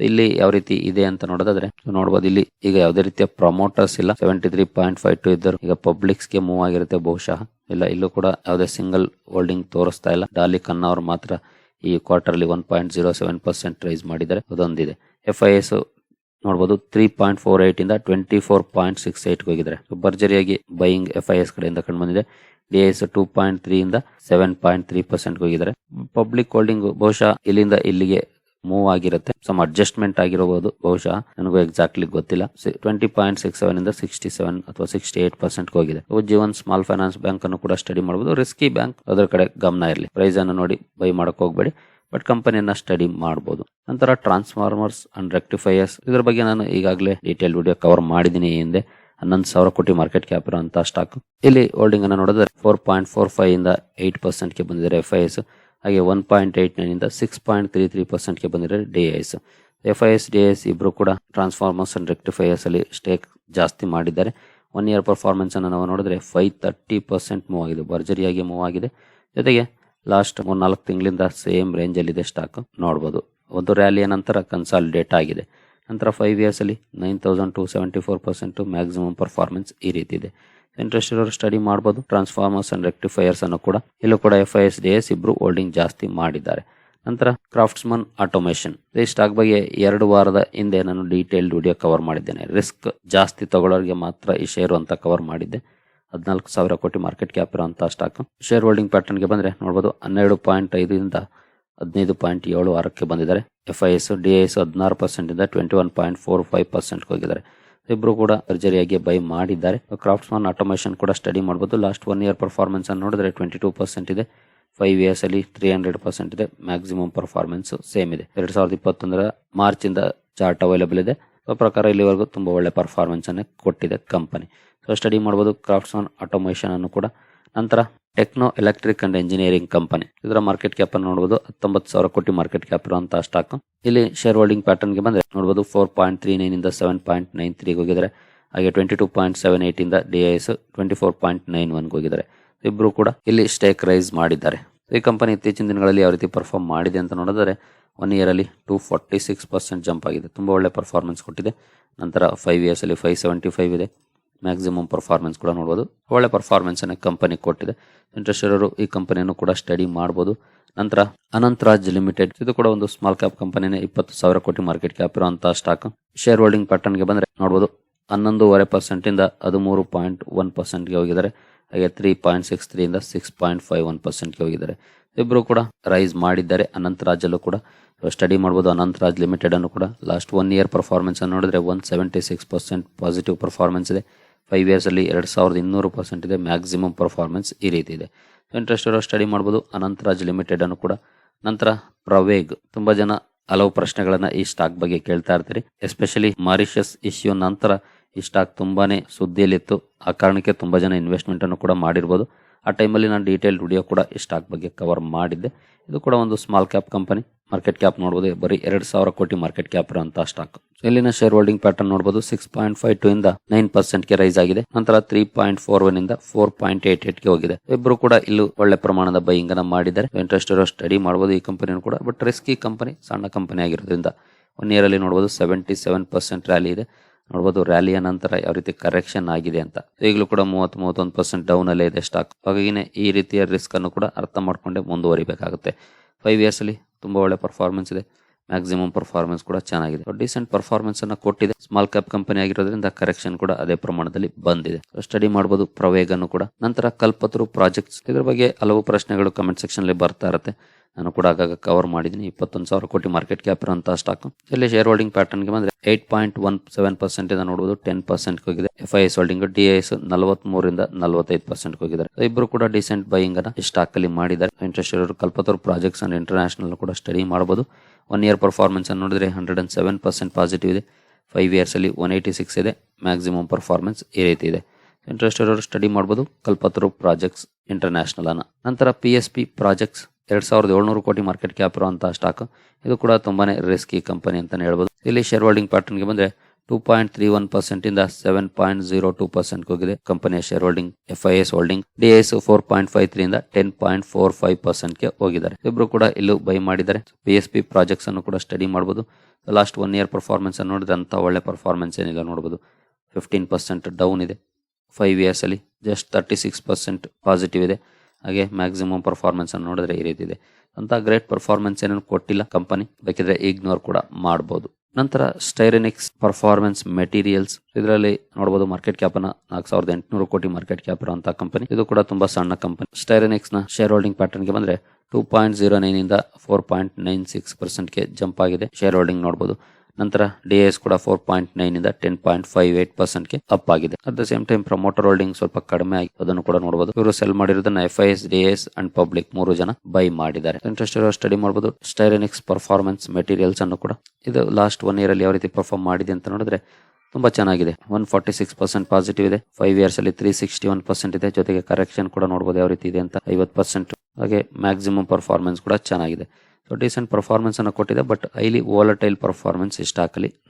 ಇಲ್ಲಿ ಯಾವ ರೀತಿ ಇದೆ ಅಂತ ನೋಡೋದಾದ್ರೆ ನೋಡಬಹುದು ಇಲ್ಲಿ ಈಗ ಯಾವುದೇ ರೀತಿಯ ಪ್ರಮೋಟರ್ಸ್ ಇಲ್ಲ. Seventy three point five two ಇದ್ದರು ಈಗ ಪಬ್ಲಿಕ್ಸ್ಗೆ ಮೂವ್ ಆಗಿರುತ್ತೆ ಬಹುಶಃ. ಇಲ್ಲ, ಇಲ್ಲೂ ಕೂಡ ಯಾವುದೇ ಸಿಂಗಲ್ ಹೋಲ್ಡಿಂಗ್ ತೋರಿಸ್ತಾ ಇಲ್ಲ. ಡಾಲಿ ಖನ್ನಾ ಅವರು ಮಾತ್ರ ಈ ಕ್ವಾರ್ಟರ್ ಅಲ್ಲಿ one point zero seven percent rise ಮಾಡಿದ್ದಾರೆ. ಅದೊಂದಿದೆ. ಎಫ್ ಐ ಎಸ್ ನೋಡಬಹುದು ತ್ರೀ ಪಾಯಿಂಟ್ ಫೋರ್ ಏಟ್ ಇಂದ twenty four point six eight ಹೋಗಿದ್ದಾರೆ. ಭರ್ಜರಿಯಾಗಿ ಬೈಯಿಂಗ್ ಎಫ್ ಐ ಎಸ್ ಕಡೆಯಿಂದ ಕಂಡು ಬಂದಿದೆ. D S two point three ಇಂದ ಸೆವೆನ್ ಪಾಯಿಂಟ್ ತ್ರೀ ಪರ್ಸೆಂಟ್ ಹೋಗಿದ್ದಾರೆ. ಪಬ್ಲಿಕ್ ಹೋಲ್ಡಿಂಗ್ ಬಹುಶಃ ಇಲ್ಲಿಂದ ಇಲ್ಲಿಗೆ ಮೂವ್ ಆಗಿರುತ್ತೆ. ಸಮ್ ಅಡ್ಜಸ್ಟ್ಮೆಂಟ್ ಆಗಿರಬಹುದು. ಬಹುಶಃ ನನಗೂ ಎಕ್ಸಾಕ್ಟ್ಲಿ ಗೊತ್ತಿಲ್ಲ. ಟ್ವೆಂಟಿ ಪಾಯಿಂಟ್ ಸಿಕ್ಸ್ ಸೆವೆನ್ ಇಂದ ಸಿಕ್ಸ್ಟಿ ಸೆವೆನ್ ಅಥವಾ ಸಿಕ್ಸ್ಟಿ ಏಟ್ ಪರ್ಸೆಂಟ್ ಹೋಗಿದೆ. ಜೀವನ್ ಸ್ಮಾಲ್ ಫೈನಾನ್ಸ್ ಬ್ಯಾಂಕ್ ಅನ್ನು ಕೂಡ ಸ್ಟಡಿ ಮಾಡಬಹುದು ರಿಸ್ಕಿ ಬ್ಯಾಂಕ್ ಅದರ ಕಡೆ ಗಮನ ಇರಲಿ. ಪ್ರೈಸ್ ಅನ್ನು ನೋಡಿ ಬೈ ಮಾಡಕ್ ಹೋಗಬೇಡಿ. ಬಟ್ ಕಂಪನಿಯನ್ನ ಸ್ಟಡಿ ಮಾಡಬಹುದು ನಂತರ ಟ್ರಾನ್ಸ್ಫಾರ್ಮರ್ಸ್ ಅಂಡ್ ರೆಕ್ಟಿಫೈಯರ್ಸ್ ಇದ್ರ ಬಗ್ಗೆ ನಾನು ಈಗಾಗಲೇ ಡೀಟೇಲ್ ವಿಡಿಯೋ ಕವರ್ ಮಾಡಿದ್ದೀನಿ ಹಿಂದೆ. ಹನ್ನೊಂದು ಸಾವಿರ ಕೋಟಿ ಮಾರ್ಕೆಟ್ ಕ್ಯಾಪ್ ಇರುವಂತಹ ಸ್ಟಾಕ್ ಇಲ್ಲಿ ಹೋಲ್ಡಿಂಗ್ ಅನ್ನು ನೋಡಿದ್ರೆ ಫೋರ್ ಪಾಯಿಂಟ್ ಫೋರ್ ಫೈವ್ ಇಂದ ಏಟ್ ಪರ್ಸೆಂಟ್ಗೆ ಬಂದಿದ್ದಾರೆ ಎಫ್ ಐ ಎಸ್ ಹಾಗೆ ಒನ್ ಪಾಯಿಂಟ್ ಏಟ್ ನೈನಿಂದ ಸಿಕ್ಸ್ ಪಾಯಿಂಟ್ ತ್ರೀ ತ್ರೀ ಪರ್ಸೆಂಟ್ಗೆ ಗೆ ಬಂದಿದ್ದಾರೆ D S F I S D S ಇಬ್ಬರು ಕೂಡ ಟ್ರಾನ್ಸ್ಫಾರ್ಮರ್ಸ್ ಅಂಡ್ ರೆಕ್ಟಿಫೈಯರ್ಸ್ ಅಲ್ಲಿ ಸ್ಟೇಕ್ ಜಾಸ್ತಿ ಮಾಡಿದ್ದಾರೆ. ಒನ್ ಇಯರ್ ಪರ್ಫಾರ್ಮೆನ್ಸ್ ಅನ್ನು ನಾವು ನೋಡಿದ್ರೆ ಫೈವ್ ತರ್ಟಿ ಪರ್ಸೆಂಟ್ ಮೂವ್ ಆಗಿದೆ. ಭರ್ಜರಿಯಾಗಿ ಮೂವ್ ಆಗಿದೆ. ಜೊತೆಗೆ ಲಾಸ್ಟ್ ಮೂರ್ ನಾಲ್ಕು ತಿಂಗಳಿಂದ ಸೇಮ್ ರೇಂಜ್ ಅಲ್ಲಿ ಇದೆ ಸ್ಟಾಕ್ ನೋಡಬಹುದು ಒಂದು ರ್ಯಾಲಿಯ ನಂತರ ಕನ್ಸಾಲಿಡೇಟ್ ಆಗಿದೆ. ನಂತರ ಫೈವ್ ಇಯರ್ಸ್ ಅಲ್ಲಿ nine thousand two seventy four percent maximum performance ಈ ರೀತಿ ಇದೆ. ಇಂಟ್ರೆಸ್ಟ್ ಇರೋರು ಸ್ಟಡಿ ಮಾಡಬಹುದು ಟ್ರಾನ್ಸ್ಫಾರ್ಮರ್ಸ್ ಅಂಡ್ ರೆಕ್ಟಿಫೈಯರ್ಸ್ ಅನ್ನು ಕೂಡ. ಇಲ್ಲೂ ಕೂಡ F I S D S ಇಬ್ರು ಹೋಲ್ಡಿಂಗ್ ಜಾಸ್ತಿ ಮಾಡಿದ್ದಾರೆ. ನಂತರ ಕ್ರಾಫ್ಟ್ಸ್ಮನ್ ಆಟೋಮೇಷನ್ ಈ ಸ್ಟಾಕ್ ಬಗ್ಗೆ ಎರಡು ವಾರದ ಹಿಂದೆ ನಾನು ಡೀಟೇಲ್ ವಿಡಿಯೋ ಕವರ್ ಮಾಡಿದ್ದೇನೆ. ರಿಸ್ಕ್ ಜಾಸ್ತಿ ತಗೊಳ್ಳೋರಿಗೆ ಮಾತ್ರ ಈ ಶೇರು ಅಂತ ಕವರ್ ಮಾಡಿದ್ದೆ. ಹದಿನಾಲ್ಕು ಸಾವಿರ ಕೋಟಿ ಮಾರ್ಕೆಟ್ ಕ್ಯಾಪ್ ಇರುವಂತಹ ಸ್ಟಾಕ್ ಶೇರ್ ಹೋಲ್ಡಿಂಗ್ ಪ್ಯಾಟರ್ನ್ಗೆ ಬಂದ್ರೆ ನೋಡಬಹುದು ಹನ್ನೆರಡು ಪಾಯಿಂಟ್ ಐದರಿಂದ ಹದಿನೈದು ಪಾಯಿಂಟ್ ಏಳು ಆರಕ್ಕೆ ಬಂದಿದ್ದಾರೆ. F I S D S ಹದಿನಾರು ಪರ್ಸೆಂಟಿಂದ twenty one point four five percent ಹೋಗಿದ್ದಾರೆ. ಇಬ್ರು ಕೂಡ ಸರ್ಜರಿಯಾಗಿ ಬೈ ಮಾಡಿದ್ದಾರೆ. ಕ್ರಾಫ್ಟ್ಸ್ಮನ್ ಆಟೋಮೇಷನ್ ಕೂಡ ಸ್ಟಡಿ ಮಾಡಬಹುದು ಲಾಸ್ಟ್ ಒನ್ ಇಯರ್ ಪರ್ಫಾರ್ಮೆನ್ಸ್ ಅನ್ನು ನೋಡಿದ್ರೆ ಟ್ವೆಂಟಿ ಟೂ ಪರ್ಸೆಂಟ್ ಇದೆ. ಫೈವ್ ಇಯರ್ಸ್ ಅಲ್ಲಿ ತ್ರೀ ಹಂಡ್ರೆಡ್ ಪರ್ಸೆಂಟ್ ಇದೆ. ಮ್ಯಾಕ್ಸಿಮಮ್ ಪರ್ಫಾರ್ಮೆನ್ಸ್ ಸೇಮ್ ಇದೆ. ಎರಡ್ ಸಾವಿರದ ಇಪ್ಪತ್ತೊಂದರ ಮಾರ್ಚ್ ಇಂದ ಚಾರ್ಟ್ ಅವೈಲೇಬಲ್ ಇದೆ ಆ ಪ್ರಕಾರ ಇಲ್ಲಿವರೆಗೂ ತುಂಬಾ ಒಳ್ಳೆ ಪರ್ಫಾರ್ಮೆನ್ಸ್ ಅನ್ನು ಕೊಟ್ಟಿದೆ ಕಂಪನಿ ಸೊ ಸ್ಟಡಿ ಮಾಡಬಹುದು ಕ್ರಾಫ್ಟ್ಸ್ಮನ್ ಆಟೋಮೇಷನ್ ಅನ್ನು ಕೂಡ ನಂತರ techno electric and engineering company ಇದರ ಮಾರ್ಕೆಟ್ ಕ್ಯಾಪ್ ಅನ್ನು ನೋಡಬಹುದು ಹತ್ತೊಂಬತ್ತು ಸಾವಿರ ಕೋಟಿ ಮಾರ್ಕೆಟ್ ಕ್ಯಾಪ್ ಇರುವಂತಹ ಸ್ಟಾಕ್ ಇಲ್ಲಿ ಶೇರ್ ಹೋಲ್ಡಿಂಗ್ ಪ್ಯಾಟರ್ನ್ಗೆ ಬಂದ್ರೆ ನೋಡಬಹುದು ಫೋರ್ ಪಾಯಿಂಟ್ ತ್ರೀ ನೈನ್ ಇಂದ ಸೆವೆನ್ ಪಾಯಿಂಟ್ ನೈನ್ ತ್ರೀ ಹೋಗಿದ್ದಾರೆ. ಹಾಗೆ twenty two point seven eight ಇಂದ D S twenty four point nine one ಹೋಗಿದ್ದಾರೆ. ಇಬ್ರು ಕೂಡ ಇಲ್ಲಿ ಸ್ಟೇಕ್ ರೈಸ್ ಮಾಡಿದ್ದಾರೆ. ಈ ಕಂಪನಿ ಇತ್ತೀಚಿನ ದಿನಗಳಲ್ಲಿ ಯಾವ ರೀತಿ ಪರ್ಫಾರ್ಮ್ ಮಾಡಿದೆ ಅಂತ ನೋಡಿದರೆ ಒನ್ ಇಯರ್ ಅಲ್ಲಿ two forty six percent jump ಆಗಿದೆ. ತುಂಬಾ ಒಳ್ಳೆ ಪರ್ಫಾರ್ಮೆನ್ಸ್ ಕೊಟ್ಟಿದೆ. ನಂತರ ಫೈವ್ ಇಯರ್ಸ್ ಅಲ್ಲಿ ಫೈವ್ ಸೆವೆಂಟಿ ಫೈವ್ ಇದೆ. ಮ್ಯಾಕ್ಸಿಮಮ್ ಪರ್ಫಾರ್ಮೆನ್ಸ್ ಕೂಡ ನೋಡ್ಬೋದು. ಒಳ್ಳೆ ಪರ್ಫಾರ್ಮೆನ್ಸ್ ಅನ್ನ ಕಂಪನಿ ಕೊಟ್ಟಿದೆ. ಇಂಟ್ರೆಸ್ಟ್ ಇರೋರು ಈ ಕಂಪನಿಯನ್ನು ಕೂಡ ಸ್ಟಡಿ ಮಾಡ್ಬೋದು. ನಂತರ ಅನಂತ್ ರಾಜ್ ಲಿಮಿಟೆಡ್ ಇದು ಕೂಡ ಒಂದು ಸ್ಮಾಲ್ ಕ್ಯಾಪ್ ಕಂಪನಿನೇ ಇಪ್ಪತ್ತು ಸಾವಿರ ಕೋಟಿ ಮಾರ್ಕೆಟ್ ಕ್ಯಾಪ್ ಇರುವಂತಹ ಸ್ಟಾಕ್ ಶೇರ್ ಹೋಲ್ಡಿಂಗ್ ಪ್ಯಾಟರ್ನ್ಗೆ ಬಂದ್ರೆ ನೋಡಬಹುದು ಹನ್ನೊಂದೂವರೆ ಪರ್ಸೆಂಟ್ ಇಂದ ಹದಿಮೂರು ಪಾಯಿಂಟ್ ಒನ್ ಪರ್ಸೆಂಟ್ಗೆ ಹೋಗಿದ್ದಾರೆ. ಹಾಗೆ ತ್ರೀ ಪಾಯಿಂಟ್ ಸಿಕ್ಸ್ ತ್ರೀ ಇಂದ ಸಿಕ್ಸ್ ಪಾಯಿಂಟ್ ಫೈವ್ ಒನ್ ಪರ್ಸೆಂಟ್ಗೆ ಹೋಗಿದ್ದಾರೆ. ಇಬ್ರು ಕೂಡ ರೈಸ್ ಮಾಡಿದ್ದಾರೆ. ಅನಂತ್ ರಾಜ್ ಅಲ್ಲೂ ಕೂಡ ಸ್ಟಡಿ ಮಾಡಬಹುದು ಅನಂತ್ ರಾಜ್ ಲಿಮಿಟೆಡ್ ಅನ್ನು ಕೂಡ ಲಾಸ್ಟ್ ಒನ್ ಇಯರ್ ಪರ್ಫಾರ್ಮೆನ್ಸ್ ಅನ್ನು ನೋಡಿದ್ರೆ one seventy six percent positive performance ಇದೆ. ಫೈವ್ ಇಯರ್ಸ್ ಅಲ್ಲಿ ಎರಡ್ ಸಾವಿರದ ಇನ್ನೂರು ಪರ್ಸೆಂಟ್ ಇದೆ ಮ್ಯಾಕ್ಸಿಮಮ್ ಪರ್ಫಾರ್ಮೆನ್ಸ್ ಈ ರೀತಿ ಇದೆ. ಇಂಟ್ರೆಸ್ಟ್ ಇರೋ ಸ್ಟಡಿ ಮಾಡಬಹುದು ಅನಂತರಾಜ್ ಲಿಮಿಟೆಡ್ ಅನ್ನು ಕೂಡ. ನಂತರ ಪ್ರವೇಗ್. ತುಂಬ ಜನ ಹಲವು ಪ್ರಶ್ನೆಗಳನ್ನ ಈ ಸ್ಟಾಕ್ ಬಗ್ಗೆ ಕೇಳ್ತಾ ಇರ್ತೀರಿ. ಎಸ್ಪೆಷಲಿ ಮಾರಿಷಸ್ ಇಶ್ಯೂ ನಂತರ ಈ ಸ್ಟಾಕ್ ತುಂಬಾನೇ ಸುದ್ದಿಯಲ್ಲಿತ್ತು. ಆ ಕಾರಣಕ್ಕೆ ತುಂಬಾ ಜನ ಇನ್ವೆಸ್ಟ್ಮೆಂಟ್ ಅನ್ನು ಕೂಡ ಮಾಡಿರ್ಬೋದು. ಆ ಟೈಮಲ್ಲಿ ನಾನು ಡೀಟೇಲ್ ವಿಡಿಯೋ ಕೂಡ ಈ ಸ್ಟಾಕ್ ಬಗ್ಗೆ ಕವರ್ ಮಾಡಿದ್ದೆ. ಇದು ಕೂಡ ಒಂದು small cap company market cap ನೋಡಬಹುದು ಬರೀ ಎರಡು ಸಾವಿರ ಕೋಟಿ ಮಾರ್ಕೆಟ್ ಕ್ಯಾಪ್ ಇರುವಂತಹ ಸ್ಟಾಕ್ ಇಲ್ಲಿನ ಶೇರ್ ಹೋಲ್ಡಿಂಗ್ ಪ್ಯಾಟರ್ನ್ ನೋಡಬಹುದು ಸಿಕ್ಸ್ ಪಾಯಿಂಟ್ ಫೈವ್ ಟು ಇಂದ ನೈನ್ ಪರ್ಸೆಂಟ್ಗೆ ರೈಸ್ ಆಗಿದೆ. ನಂತರ ತ್ರೀ ಪಾಯಿಂಟ್ ಫೋರ್ ಒನ್ ಇಂದ ಫೋರ್ ಪಾಯಿಂಟ್ ಏಟ್ ಏಟ್ಗೆ ಹೋಗಿದೆ. ಇಬ್ರು ಕೂಡ ಇಲ್ಲೂ ಒಳ್ಳೆ ಪ್ರಮಾಣದ ಬೈಯಿಂಗ್ ಅನ್ನ ಮಾಡಿದ್ದಾರೆ. ಇಂಟ್ರೆಸ್ಟ್ ಇರೋ ಸ್ಟಡಿ ಮಾಡಬಹುದು ಈ ಕಂಪನಿಯನ್ನು ಕೂಡ. ಬಟ್ ರಿಸ್ಕಿ ಕಂಪನಿ ಸಣ್ಣ ಕಂಪನಿ ಆಗಿರೋದ್ರಿಂದ ಒನ್ ಇಯರ್ ಅಲ್ಲಿ ನೋಡಬಹುದು ಸೆವೆಂಟಿ ಸೆವೆನ್ ಪರ್ಸೆಂಟ್ ರ್ಯಾಲಿ ಇದೆ. ನೋಡಬಹುದು ರ್ಯಾಲಿಯ ನಂತರ ಯಾವ ರೀತಿ ಕರೆಕ್ಷನ್ ಆಗಿದೆ ಅಂತ. ಈಗಲೂ ಕೂಡ ಮೂವತ್ತ್ ಮೂವತ್ತೊಂದು ಪರ್ಸೆಂಟ್ ಡೌನ್ ಅಲ್ಲೇ ಇದೆ ಸ್ಟಾಕ್ ಹಾಗಾಗಿ ಈ ರೀತಿಯ ರಿಸ್ಕ್ ಅನ್ನು ಕೂಡ ಅರ್ಥ ಮಾಡ್ಕೊಂಡೆ ಮುಂದುವರಿಬೇಕಾಗುತ್ತೆ. ಫೈವ್ ಇಯರ್ಸ್ ಅಲ್ಲಿ ತುಂಬಾ ಒಳ್ಳೆ ಪರ್ಫಾರ್ಮೆನ್ಸ್ ಇದೆ. ಮ್ಯಾಕ್ಸಿಮಮ್ ಪರ್ಫಾರ್ಮೆನ್ಸ್ ಕೂಡ ಚೆನ್ನಾಗಿದೆ. ಡಿಸೆಂಟ್ ಪರ್ಫಾರ್ಮೆನ್ಸ್ ಅನ್ನ ಕೊಟ್ಟಿದೆ. ಸ್ಮಾಲ್ ಕ್ಯಾಪ್ ಕಂಪನಿ ಆಗಿರೋದ್ರಿಂದ ಕರೆಕ್ಷನ್ ಕೂಡ ಅದೇ ಪ್ರಮಾಣದಲ್ಲಿ ಬಂದಿದೆ. ಸ್ಟಡಿ ಮಾಡಬಹುದು ಪ್ರವೇಗನು ಕೂಡ. ನಂತರ ಕಲ್ಪತರು ಪ್ರಾಜೆಕ್ಟ್ಸ್ ಇದ್ರ ಬಗ್ಗೆ ಹಲವು ಪ್ರಶ್ನೆಗಳು ಕಮೆಂಟ್ ಸೆಕ್ಷನ್ ಅಲ್ಲಿ ಬರ್ತಾ ಇರುತ್ತೆ. ನಾನು ಕೂಡ ಆಗಾಗ ಕವರ್ ಮಾಡಿದ್ದೀನಿ. ಇಪ್ಪತ್ತೊಂದು ಸಾವಿರ ಕೋಟಿ ಮಾರ್ಕೆಟ್ ಕ್ಯಾಪ್ ಇರುವಂತಹ ಸ್ಟಾಕ್ ಇಲ್ಲಿ ಶೇರ್ ಹೋಲ್ಡಿಂಗ್ ಪ್ಯಾಟರ್ನ್ಗೆ ಬಂದ್ರೆ eight point one seven percent ಇಂದ ನೋಡಬಹುದು ಟೆನ್ ಪರ್ಸೆಂಟ್ ಹೋಗಿದೆ. F I S holding D S ನಲವತ್ ಮೂರಿಂದ ನಲವತ್ತೈದು ಪರ್ಸೆಂಟ್ ಹೋಗಿದ್ದಾರೆ. ಇಬ್ಬರು ಕೂಡ ಡಿಸೆಂಟ್ ಬೈಯಿಂಗ್ ಅನ್ನ ಸ್ಟಾಕ್ ಅಲ್ಲಿ ಮಾಡಿದ್ದಾರೆ. ಇಂಟ್ರೆಸ್ಟ್ ಇರೋರು ಕಲ್ಪತರು ಪ್ರಾಜೆಕ್ಟ್ಸ್ ಅಂಡ್ ಇಂಟರ್ನ್ಯಾಷನಲ್ ಕೂಡ ಸ್ಟಡಿ ಮಾಡಬಹುದು ಒನ್ ಇಯರ್ ಪರ್ಫಾರ್ಮೆನ್ಸ್ ಅನ್ನು ನೋಡಿದ್ರೆ hundred and seven percent positive ಇದೆ. ಫೈವ್ ಇಯರ್ಸ್ ಅಲ್ಲಿ ಒನ್ ಏಯ್ಟಿ ಸಿಕ್ಸ್ ಇದೆ. ಮ್ಯಾಕ್ಸಿಮಮ್ ಪರ್ಫಾರ್ಮೆನ್ಸ್ ಈ ರೀತಿ ಇದೆ. ಇಂಟ್ರೆಸ್ಟ್ ಇರೋರು ಸ್ಟಡಿ ಮಾಡಬಹುದು ಕಲ್ಪತರು ಪ್ರಾಜೆಕ್ಟ್ಸ್ ಇಂಟರ್ನ್ಯಾಷನಲ್ ಅನ್ನ. ನಂತರ ಪಿ ಎಸ್ ಪಿ ಪ್ರಾಜೆಕ್ಟ್ಸ್ ಎರಡ್ ಸಾವಿರದ ಏಳ್ನೂರು ಕೋಟಿ ಮಾರ್ಕೆಟ್ ಕ್ಯಾಪ್ ಇರುವಂತಹ ಸ್ಟಾಕ್ ಇದು ಕೂಡ ತುಂಬಾನೇ ರಿಸ್ಕಿ ಕಂಪನಿ ಅಂತಾನೆ ಹೇಳ್ಬೋದು. ಇಲ್ಲಿ ಶೇರ್ ಹೋಲ್ಡಿಂಗ್ ಪ್ಯಾಟರ್ನ್ಗೆ ಬಂದ್ರೆ two point three one percent ಇಂದ seven point zero two percent ಹೋಗಿದೆ. ಕಂಪನಿಯ share holding F I S holding D S four point five three ಇಂದ ಟೆನ್ ಪಾಯಿಂಟ್ ಫೋರ್ ಫೈವ್ ಪರ್ಸೆಂಟ್ಗೆ ಹೋಗಿದ್ದಾರೆ. ಇಬ್ರು ಕೂಡ ಇಲ್ಲೂ ಬೈ ಮಾಡಿದ್ದಾರೆ. ಪಿ ಪ್ರಾಜೆಕ್ಟ್ಸ್ ಅನ್ನು ಕೂಡ ಸ್ಟಡಿ ಮಾಡಬಹುದು ಲಾಸ್ಟ್ ಒನ್ ಇಯರ್ ಪರ್ಫಾರ್ಮೆನ್ಸ್ ಅನ್ನು ನೋಡಿದ್ರೆ ಅಂತ ಒಳ್ಳೆ ಪರ್ಫಾರ್ಮೆನ್ಸ್ ಏನಿಲ್ಲ ನೋಡಬಹುದು ಫಿಫ್ಟೀನ್ ಪರ್ಸೆಂಟ್ ಡೌನ್ ಇದೆ. ಫೈವ್ ಇಯರ್ಸ್ ಅಲ್ಲಿ just thirty six percent positive ಇದೆ. ಹಾಗೆ ಮ್ಯಾಕ್ಸಿಮಮ್ ಪರ್ಫಾರ್ಮೆನ್ಸ್ ಅನ್ನು ನೋಡಿದ್ರೆ ಈ ರೀತಿ ಇದೆ. ಅಂತ ಗ್ರೇಟ್ ಪರ್ಫಾರ್ಮೆನ್ಸ್ ಏನೇನು ಕೊಟ್ಟಿಲ್ಲ ಕಂಪನಿ ಬೇಕಿದ್ರೆ ಇಗ್ನೋರ್ ಕೂಡ ಮಾಡಬಹುದು ನಂತರ ಸ್ಟೈರೆನಿಕ್ಸ್ ಪರ್ಫಾರ್ಮೆನ್ಸ್ ಮೆಟೀರಿಯಲ್ಸ್ ಇದರಲ್ಲಿ ನೋಡಬಹುದು ಮಾರ್ಕೆಟ್ ಕ್ಯಾಪ್ ಅನ್ನ ನಾಲ್ಕು ಸಾವಿರದ ಎಂಟುನೂರು ಕೋಟಿ ಮಾರ್ಕೆಟ್ ಕ್ಯಾಪ್ ಇರುವಂತಹ ಕಂಪನಿ ಇದು ಕೂಡ ತುಂಬಾ ಸಣ್ಣ ಕಂಪನಿ ಸ್ಟೈರೆನಿಕ್ಸ್ನ ಶೇರ್ ಹೋಲ್ಡಿಂಗ್ ಪ್ಯಾಟರ್ನ್ಗೆ ಬಂದ್ರೆ ಟೂ ಪಾಯಿಂಟ್ ಜೀರೋ ನೈನ್ ಇಂದ ಫೋರ್ ಪಾಯಿಂಟ್ ನೈನ್ ಸಿಕ್ಸ್ ಪರ್ಸೆಂಟ್ಗೆ ಜಂಪ್ ಆಗಿದೆ. ಶೇರ್ ಹೋಲ್ಡಿಂಗ್ ನೋಡಬಹುದು ನಂತರ ಡಿ ಎಸ್ ಕೂಡ ಫೋರ್ ಪಾಯಿಂಟ್ ನೈನ್ ಇಂದ ಟೆನ್ ಪಾಯಿಂಟ್ ಫೈವ್ ಏಟ್ ಪರ್ಸೆಂಟ್ಗೆ ಅಪ್ ಆಗಿದೆ. At the same time promoter holding ಸ್ವಲ್ಪ ಕಡಿಮೆ ಆಗಿ ಅದನ್ನು ಕೂಡ ನೋಡಬಹುದು ಇವರು ಸೆಲ್ ಮಾಡಿರೋದನ್ನ F I S D S and public ಮೂರು ಜನ ಬೈ ಮಾಡಿದ್ದಾರೆ. ಇಂಟ್ರೆಸ್ಟ್ ಇರೋ ಸ್ಟಡಿ ಮಾಡಬಹುದು ಸ್ಟೈರೆನಿಕ್ಸ್ ಪರ್ಫಾರ್ಮೆನ್ಸ್ ಮೆಟೀರಿಯಲ್ಸ್ ಅನ್ನು ಕೂಡ. ಇದು ಲಾಸ್ಟ್ ಒನ್ ಇಯರ್ ಅಲ್ಲಿ ಯಾವ ರೀತಿ ಪರ್ಫಾರ್ಮ್ ಮಾಡಿದೆ ಅಂತ ನೋಡಿದ್ರೆ ತುಂಬಾ ಚೆನ್ನಾಗಿದೆ. One forty six percent positive ಇದೆ. ಫೈವ್ ಇಯರ್ಸ್ ಅಲ್ಲಿ ತ್ರೀ ಸಿಕ್ಸ್ಟಿ ಒನ್ ಪರ್ಸೆಂಟ್ ಇದೆ. ಜೊತೆಗೆ ಕರೆಕ್ಷನ್ ಕೂಡ ನೋಡಬಹುದು ಯಾವ ರೀತಿ ಇದೆ ಅಂತ. ಐವತ್ತು ಪರ್ಸೆಂಟ್ ಹಾಗೆ ಮ್ಯಾಕ್ಸಿಮಮ್ ಪರ್ಫಾರ್ಮೆನ್ಸ್ ಕೂಡ ಚೆನ್ನಾಗಿದೆ. ಸೊ ಡೀಸೆಂಟ್ ಪರ್ಫಾರ್ಮೆನ್ಸ್ ಅನ್ನು ಕೊಟ್ಟಿದೆ ಬಟ್ ಹೈಲಿ ವೋಲಟೈಲ್ ಪರ್ಫಾರ್ಮೆನ್ಸ್ ಈ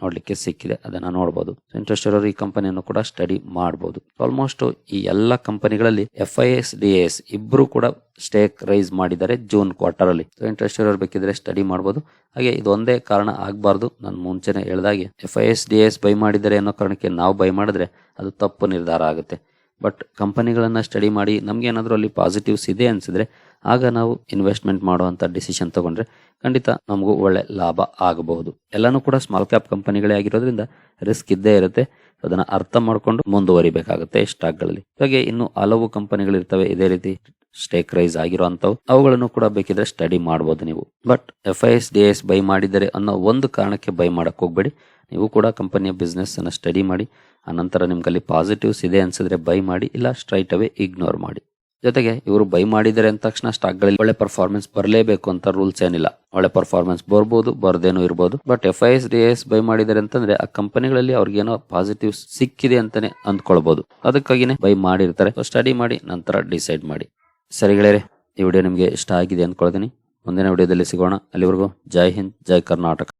ನೋಡಲಿಕ್ಕೆ ಸಿಕ್ಕಿದೆ, ಅದನ್ನು ನೋಡಬಹುದು ಇಂಟ್ರೆಸ್ಟ್ ಇರೋರು ಈ ಕಂಪನಿಯನ್ನು ಕೂಡ ಸ್ಟಡಿ ಮಾಡಬಹುದು ಆಲ್ಮೋಸ್ಟ್ ಈ ಎಲ್ಲ ಕಂಪನಿಗಳಲ್ಲಿ F I S D S ಇಬ್ರು ಕೂಡ ಸ್ಟೇಕ್ ರೈಸ್ ಮಾಡಿದ್ದಾರೆ ಜೂನ್ ಕ್ವಾರ್ಟರ್ ಅಲ್ಲಿ. ಸೊ ಇಂಟ್ರೆಸ್ಟ್ ಇರೋರು ಬೇಕಿದ್ರೆ ಸ್ಟಡಿ ಮಾಡಬಹುದು ಹಾಗೆ ಇದೊಂದೇ ಕಾರಣ ಆಗಬಾರ್ದು. ನಾನು ಮುಂಚೆನೆ ಹೇಳಿದಾಗೆ F I S D S buy ಮಾಡಿದ್ದಾರೆ ಅನ್ನೋ ಕಾರಣಕ್ಕೆ ನಾವು ಬೈ ಮಾಡಿದ್ರೆ ಅದು ತಪ್ಪು ನಿರ್ಧಾರ ಆಗುತ್ತೆ. ಬಟ್ ಕಂಪನಿಗಳನ್ನು ಸ್ಟಡಿ ಮಾಡಿ ನಮಗೆ ಏನಾದರೂ ಅಲ್ಲಿ ಪಾಸಿಟಿವ್ಸ್ ಇದೆ ಅನಿಸಿದ್ರೆ ಆಗ ನಾವು ಇನ್ವೆಸ್ಟ್ಮೆಂಟ್ ಮಾಡುವಂಥ ಡಿಸಿಷನ್ ತಗೊಂಡ್ರೆ ಖಂಡಿತ ನಮಗೂ ಒಳ್ಳೆ ಲಾಭ ಆಗಬಹುದು. ಎಲ್ಲನೂ ಕೂಡ ಸ್ಮಾಲ್ ಕ್ಯಾಪ್ ಕಂಪನಿಗಳೇ ಆಗಿರೋದ್ರಿಂದ ರಿಸ್ಕ್ ಇದ್ದೇ ಇರುತ್ತೆ. ಅದನ್ನು ಅರ್ಥ ಮಾಡಿಕೊಂಡು ಮುಂದುವರಿಬೇಕಾಗುತ್ತೆ ಸ್ಟಾಕ್ಗಳಲ್ಲಿ ಹಾಗೆ ಇನ್ನು ಹಲವು ಕಂಪನಿಗಳಿರ್ತವೆ ಇದೇ ರೀತಿ ಸ್ಟೇಕ್ ರೈಸ್ ಆಗಿರುವಂಥವು ಅವುಗಳನ್ನು ಕೂಡ ಬೇಕಿದ್ರೆ ಸ್ಟಡಿ ಮಾಡ್ಬೋದು ನೀವು. But F I S D S buy ಮಾಡಿದರೆ ಅನ್ನೋ ಒಂದು ಕಾರಣಕ್ಕೆ ಬೈ ಮಾಡಕ್ಕೆ ಹೋಗ್ಬೇಡಿ. ನೀವು ಕೂಡ ಕಂಪನಿಯ ಬಿಸ್ನೆಸ್ಸನ್ನು ಸ್ಟಡಿ ಮಾಡಿ ಆನಂತರ ನಿಮ್ಗಲ್ಲಿ ಪಾಸಿಟಿವ್ಸ್ ಇದೆ ಅನ್ಸಿದ್ರೆ ಬೈ ಮಾಡಿ, ಇಲ್ಲ ಸ್ಟ್ರೈಟ್ ಅವೇ ಇಗ್ನೋರ್ ಮಾಡಿ. ಜೊತೆಗೆ ಇವರು ಬೈ ಮಾಡಿದರೆ ಅಂದ ತಕ್ಷಣ ಸ್ಟಾಕ್ಗಳಲ್ಲಿ ಒಳ್ಳೆ ಪರ್ಫಾರ್ಮೆನ್ಸ್ ಬರಲೇಬೇಕು ಅಂತ ರೂಲ್ಸ್ ಏನಿಲ್ಲ. ಒಳ್ಳೆ ಪರ್ಫಾರ್ಮೆನ್ಸ್ ಬರ್ಬೋದು, ಬರ್ದೇನೂ ಇರ್ಬೋದು but F I S D S buy ಮಾಡಿದರೆ ಅಂತಂದ್ರೆ ಆ ಕಂಪನಿಗಳಲ್ಲಿ ಅವ್ರಿಗೇನೋ ಪಾಸಿಟಿವ್ ಸಿಕ್ಕಿದೆ ಅಂತಾನೆ ಅಂದ್ಕೊಳ್ಬಹುದು ಅದಕ್ಕಾಗಿನೇ ಬೈ ಮಾಡಿರ್ತಾರೆ. ಸ್ಟಡಿ ಮಾಡಿ, ನಂತರ ಡಿಸೈಡ್ ಮಾಡಿ. ಸರಿ ಗೆಳೆಯರೆ, ಈ ವಿಡಿಯೋ ನಿಮಗೆ ಇಷ್ಟ ಆಗಿದೆ ಅಂದ್ಕೊಳ್ತೀನಿ ಮುಂದಿನ ವಿಡಿಯೋದಲ್ಲಿ ಸಿಗೋಣ. ಅಲ್ಲಿವರೆಗೂ ಜೈ ಹಿಂದ್, ಜೈ ಕರ್ನಾಟಕ.